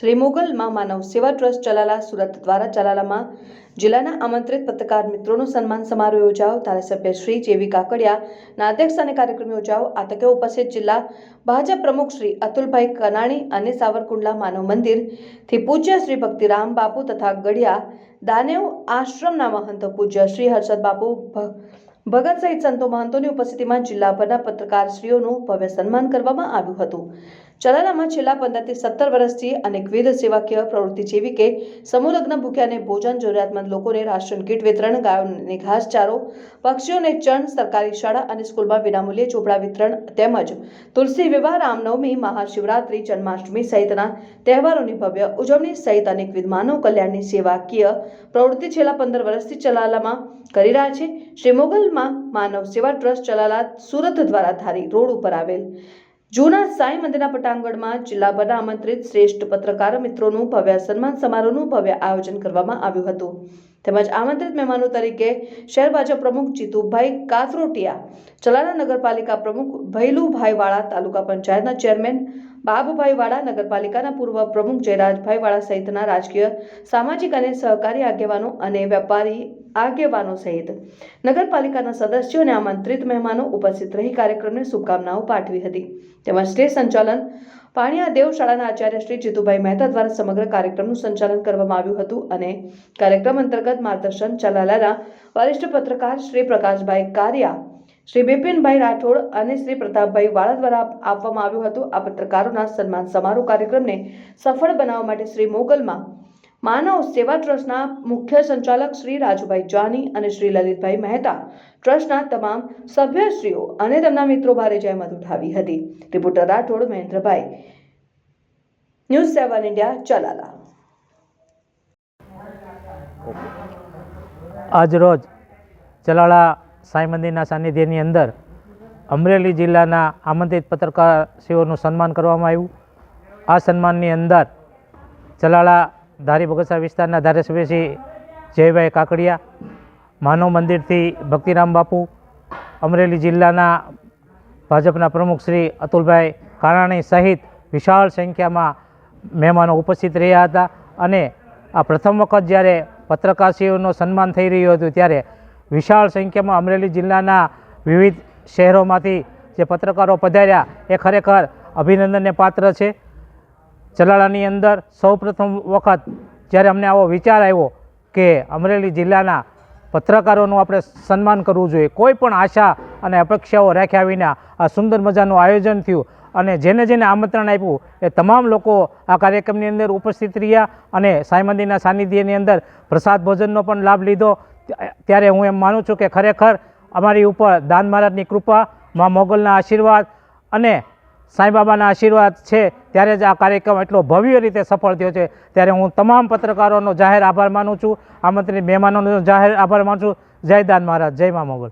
શ્રી મુગલમાં માનવ સેવા ટ્રસ્ટ ચલાલા, સુરત દ્વારા ચલાલામાં જિલ્લાના આમંત્રિત પત્રકાર મિત્રોનો સન્માન સમારોહ યોજાયો. ધારાસભ્ય શ્રી જેવી કાકડિયાના અધ્યક્ષસ્થાને કાર્યક્રમ યોજાયો. આ તકે ઉપસ્થિત જિલ્લા ભાજપ પ્રમુખ શ્રી અતુલભાઈ કનાણી અને સાવરકુંડલા માનવ મંદિરથી પૂજ્ય શ્રી ભક્તિરામ બાપુ તથા ગડિયા દાનેવ આશ્રમના મહંત પૂજ્ય શ્રી હર્ષદ બાપુ ભગત સહિત સંતો મહંતોની ઉપસ્થિતિમાં જિલ્લાભરના પત્રકારશ્રીઓનું ભવ્ય સન્માન કરવામાં આવ્યું હતું. ચલાલામાં છેલ્લા પંદરથી સત્તર વર્ષથી અનેકવિધ સેવાકીય પ્રવૃત્તિ જેવી કે સમૂહલગ્ન ભૂખ્યાને ભોજન જરૂરિયાતમંદ લોકોને રાશન કીટ વિતરણ, ગાયોને ઘાસચારો, પક્ષીઓને ચણ, સરકારી શાળા અને સ્કૂલમાં વિનામૂલ્યે ચોપડા વિતરણ તેમજ તુલસી વિવાહ, રામનવમી, મહાશિવરાત્રી, જન્માષ્ટમી સહિતના તહેવારોની ભવ્ય ઉજવણી સહિત અનેકવિધ માનવ કલ્યાણની સેવાકીય પ્રવૃત્તિ છેલ્લા પંદર વર્ષથી ચલાલામાં કરી રહ્યા છે. શ્રી મોગલમાં માનવ સેવા ટ્રસ્ટ ચલાલા સુરત દ્વારા ધારી રોડ ઉપર આવેલ જૂના સાંઈ મંદિરના પટાંગણમાં જિલ્લાભરના આમંત્રિત શ્રેષ્ઠ પત્રકાર મિત્રોનું ભવ્ય સન્માન સમારોહનું ભવ્ય આયોજન કરવામાં આવ્યું હતું. તેમજ આમંત્રિત મહેમાનો તરીકે શહેર ભાજપ પ્રમુખ જીતુભાઈ કાથરોટિયા ચલાના નગરપાલિકા પ્રમુખ ભૈલુભાઈ વાળા તાલુકા પંચાયતના ચેરમેન બાબુભાઈ વાળા નગરપાલિકાના પૂર્વ પ્રમુખ જયરાજભાઈ વાળા સહિતના રાજકીય, સામાજિક અને સહકારી આગેવાનો અને વેપારી આગેવાનો સહિત નગરપાલિકાના સદસ્યો અને આમંત્રિત મહેમાનો ઉપસ્થિત રહી કાર્યક્રમને શુભકામનાઓ પાઠવી હતી. તેમજ સ્ટેજ સંચાલન પાણીયા દેવ શાળાના આચાર્ય શ્રી જીતુભાઈ મહેતા દ્વારા સમગ્ર કાર્યક્રમનું સંચાલન કરવામાં આવ્યું હતું અને કાર્યક્રમ અંતર્ગત માર્ગદર્શન ચલાલાના વરિષ્ઠ પત્રકાર શ્રી પ્રકાશભાઈ કારિયા, શ્રી બિપિનભાઈ રાઠોડ અને શ્રી પ્રતાપભાઈ વાળા દ્વારા આપવામાં આવ્યું હતું. આ પત્રકારોના સન્માન સમારોહ કાર્યક્રમને સફળ બનાવવા માટે શ્રી મોગલમાં માનવ સેવા ટ્રસ્ટના મુખ્ય સંચાલક શ્રી રાજુભાઈ જાની અને શ્રી લલિતભાઈ મહેતા ટ્રસ્ટના તમામ સભ્યશ્રીઓ અને તેમના મિત્રો ભારે જહેમત ઉઠાવી હતી. Reporter Rathod, Mahendrabhai. News seven India, Chalala. આજરોજ ચલાળા સાંઈ મંદિરના સાનિધ્યની અંદર અમરેલી જિલ્લાના આમંત્રિત પત્રકારશ્રીઓનું સન્માન કરવામાં આવ્યું. આ સન્માનની અંદર ચલાળા ધારી બગસરા વિસ્તારના ધારાસભ્ય શ્રી જયભાઈ કાકડિયા, માનવ મંદિરથી ભક્તિરામ બાપુ, અમરેલી જિલ્લાના ભાજપના પ્રમુખ શ્રી અતુલભાઈ કારાણી સહિત વિશાળ સંખ્યામાં મહેમાનો ઉપસ્થિત રહ્યા હતા અને આ પ્રથમ વખત જ્યારે પત્રકારશ્રીઓનું સન્માન થઈ રહ્યું હતું ત્યારે વિશાળ સંખ્યામાં અમરેલી જિલ્લાના વિવિધ શહેરોમાંથી જે પત્રકારો પધાર્યા એ ખરેખર અભિનંદનને પાત્ર છે. ચલાળાની અંદર સૌપ્રથમ વખત જ્યારે અમને આવો વિચાર આવ્યો કે અમરેલી જિલ્લાના પત્રકારોનું આપણે સન્માન કરવું જોઈએ, કોઈ પણ આશા અને અપેક્ષાઓ રાખ્યા વિના આ સુંદર મજાનું આયોજન થયું અને જેને જેને આમંત્રણ આપ્યું એ તમામ લોકો આ કાર્યક્રમની અંદર ઉપસ્થિત રહ્યા અને સાંઈ મંદિરના સાનિધ્યની અંદર પ્રસાદ ભોજનનો પણ લાભ લીધો. ત્યારે હું એમ માનું છું કે ખરેખર અમારી ઉપર દાન મહારાજની કૃપા, મા મોગલના આશીર્વાદ અને સાંઈબાબાના આશીર્વાદ છે, ત્યારે જ આ કાર્યક્રમ એટલો ભવ્ય રીતે સફળ થયો છે. ત્યારે હું તમામ પત્રકારોનો જાહેર આભાર માનું છું. આમંત્રિત મહેમાનોનો જાહેર આભાર માનું છું. જય દાન મહારાજ, જય મા મોગલ.